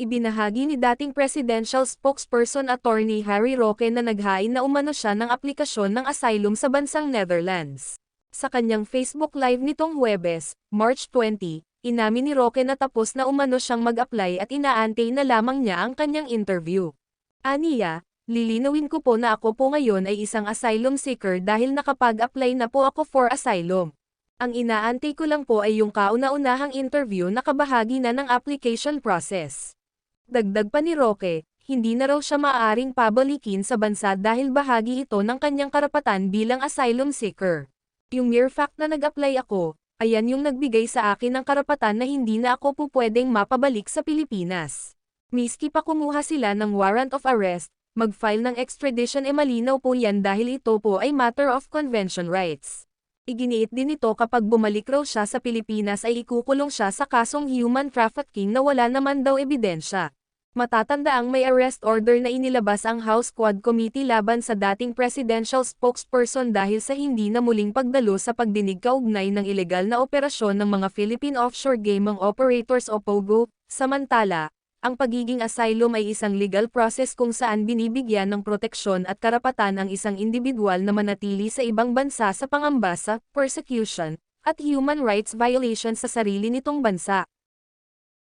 Ibinahagi ni dating presidential spokesperson attorney Harry Roque na naghain na umano siya ng aplikasyon ng asylum sa bansang Netherlands. Sa kanyang Facebook Live nitong Huwebes, March 20, inamin ni Roque na tapos na umano siyang mag-apply at inaantay na lamang niya ang kanyang interview. Aniya, lilinawin ko po na ako po ngayon ay isang asylum seeker dahil nakapag-apply na po ako for asylum. Ang inaantay ko lang po ay yung kauna-unahang interview na kabahagi na ng application process. Dagdag pa ni Roque, hindi na raw siya maaaring pabalikin sa bansa dahil bahagi ito ng kanyang karapatan bilang asylum seeker. Yung mere fact na nag-apply ako, ayan yung nagbigay sa akin ng karapatan na hindi na ako po pwedeng mapabalik sa Pilipinas. Miski pa kumuha sila ng warrant of arrest, mag-file ng extradition e malinaw po yan dahil ito po ay matter of convention rights. Iginiit din ito kapag bumalik raw siya sa Pilipinas ay ikukulong siya sa kasong human trafficking na wala naman daw ebidensya. Matatanda ang may arrest order na inilabas ang House Quad Committee laban sa dating presidential spokesperson dahil sa hindi na muling pagdalo sa pagdinig kaugnay ng ilegal na operasyon ng mga Philippine Offshore Gaming Operators o POGO. Samantala, ang pagiging asylum ay isang legal process kung saan binibigyan ng proteksyon at karapatan ang isang individual na manatili sa ibang bansa sa pangamba sa persecution at human rights violation sa sarili nitong bansa.